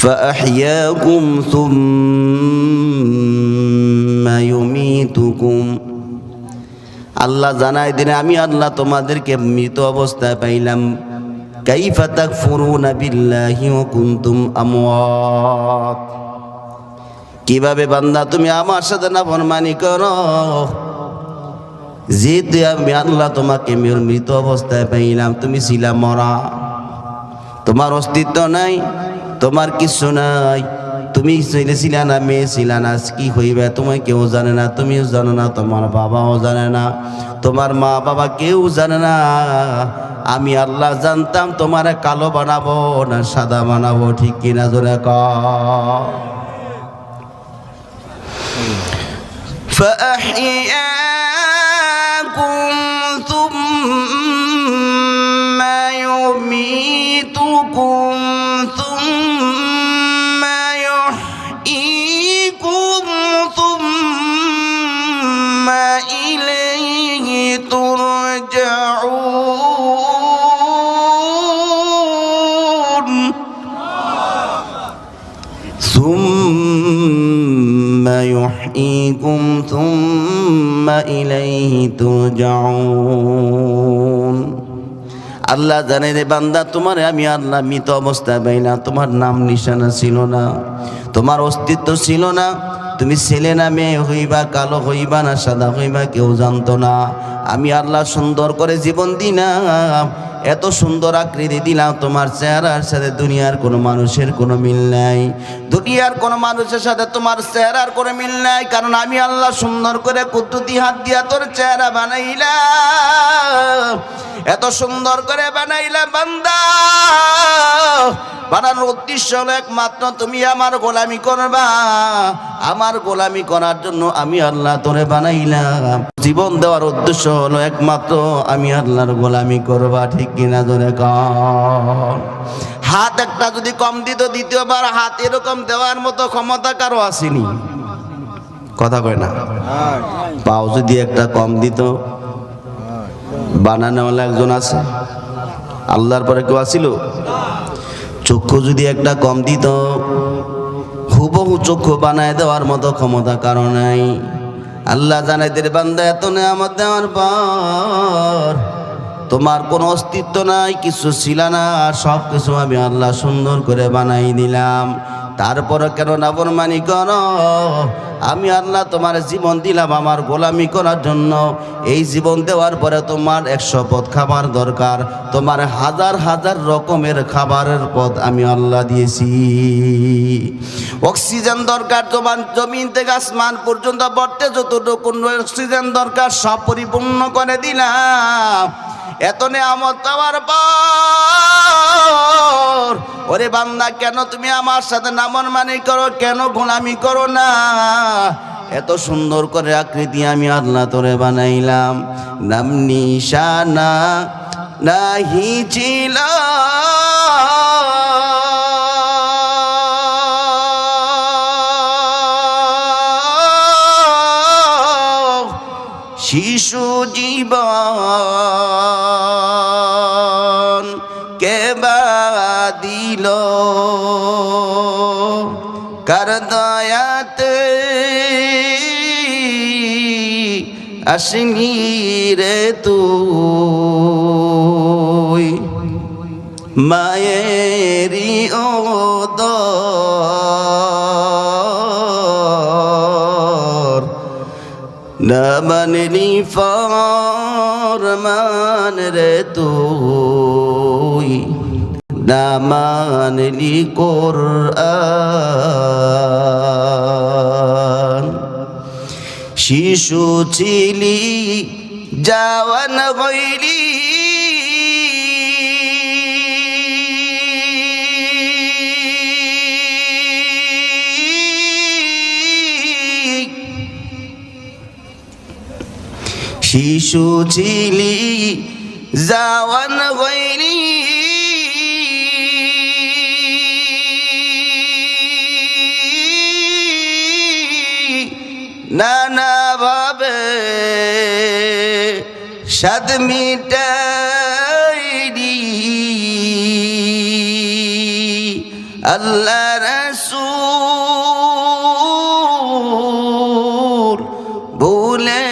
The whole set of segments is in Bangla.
فأحياكم ثم يميتكم আল্লাহ জানাই দিনে আমি আল্লাহ তোমাদেরকে মৃত অবস্থায় পাইলাম কাইফা তাকফুরুনা বিল্লাহি ওয়া কুনতুম আমওয়াত কিভাবে বান্দা তুমি আমার সাথে না ফরমানি করো যেহেতু আমি আল্লাহ তোমাকে মেয়ের মৃত অবস্থায় পাইলাম তুমি ছিলাম মরা তোমার অস্তিত্ব নাই তোমার কিছু নাই তুমি ছেলে ছিল না মেয়ে ছিল না আজ কি হইবে তুমি কেউ জানে না তুমিও জানো না তোমার বাবাও জানে না তোমার মা বাবা কেউ জানে না আমি আল্লাহ জানতাম তোমার কালো বানাবো না সাদা বানাবো ঠিক কিনা জোরে ক فأحياكم يحييكم ثم إليه ترجعون আল্লাহ জানে রে বান্দা তোমার আমি আল্লাহ মৃত অবস্থায় পাইলাম তোমার নাম নিশানা ছিল না তোমার অস্তিত্ব ছিল না তুমি ছেলে না মেয়ে হইবা কালো হইবা না সাদা হইবা কেউ জানতো না আমি আল্লাহ সুন্দর করে জীবন দিলাম এত সুন্দর আকৃতি দিলাম, তোমার চেহারার সাথে দুনিয়ার কোনো মানুষের কোনো মিল নাই। দুনিয়ার কোনো মানুষের সাথে তোমার চেহারার কোনো মিল নাই, কারণ আমি আল্লাহ সুন্দর করে কুদ্দুতি হাত দিয়া তোর চেহারা বানাইলাম। এত সুন্দর করে বানাইলাম বান্দা। বানানোর উদ্দেশ্য হলো একমাত্র তুমি আমার গোলামি করবা। আমার গোলামি করার জন্য আমি আল্লাহ তোরে বানাইলাম। জীবন দেওয়ার উদ্দেশ্য হলো একমাত্র আমি আল্লাহর গোলামি করবা ঠিক কিনা ধরে কম হাত একটা যদি কম দিত দ্বিতীয়বার হাত এরকম দেওয়ার মতো ক্ষমতা কারও আসেনি। কথা কয় না? পাও যদি একটা কম দিত বানানোওয়ালা একজন আছে? আল্লাহর পরে কেউ আসিল? চক্ষু যদি একটা কম দিত, হুবহু চক্ষু বানায় দেওয়ার মতো ক্ষমতা কারও নাই। আল্লাহ জানাইদের বান্দা, এত নেয়ামত দেওয়ার পর তোমার কোনো অস্তিত্ব নাই, কিছু ছিল না, সব কিছু আমি আল্লাহ সুন্দর করে বানাই দিলাম। তারপরে কেন নাবরমানি করো আমি আল্লাহ তোমার জীবন দিলাম আমার গোলামি করার জন্য। এই জীবন দেওয়ার পরে তোমার একশো পথ খাবার দরকার। তোমার হাজার হাজার রকমের খাবারের পথ আমি আল্লাহ দিয়েছি। অক্সিজেন দরকার তোমার জমিন থেকে আসমান পর্যন্ত বর্তে যতটুকু অক্সিজেন দরকার সব পরিপূর্ণ করে দিলাম। এত নেয়ামত পাওয়ার পর, ওরে বান্দা, কেন তুমি আমার সাথে নামন মানি করো? কেন গোলামি করো না? এত সুন্দর করে আকৃতি আমি আল্লাহ তোরে বানাইলাম। নাম নিশানা নাহি ছিল। আসনি রে তুই। মায়েরি ও দর না মানলি ফরমান রে তুই। না মানলি কোরআন। শিশু ছিলি যাওয়ান হইলি। শিশু ছিলি যাওয়ান হইলি। সাদ মিটাইরি। আল্লাহর রসুল ভুলে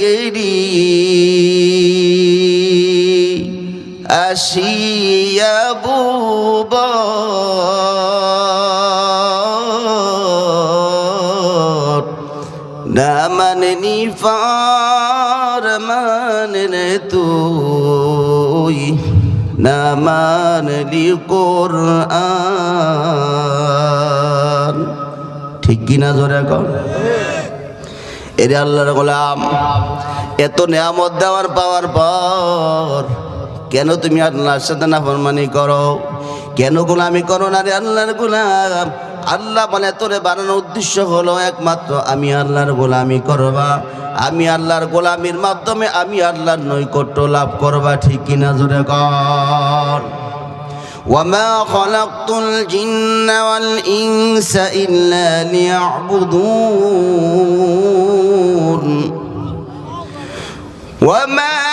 গেরি আসিয়া বুবর না মাননি ফার মানলে তুই। না মানলি কোরআন। ঠিক কিনা জোরে কর এরে আল্লাহর গোলাম, এত নিয়ামত দেওয়ার পাওয়ার পর কেন তুমি আল্লাহর সাথে না ফরমানি করো? কেন গোলামি করো না রে আল্লাহর গোলাম? আল্লাহ বলে তোরে বানানোর উদ্দেশ্য হলো একমাত্র আমি আল্লাহর গোলামি করবা আমি আল্লাহর গোলামির মাধ্যমে আমি আল্লাহর নৈকট্য লাভ করবা ঠিক কিনা জোরে কর وما خلقت الجن والإنس إلا ليعبدون وما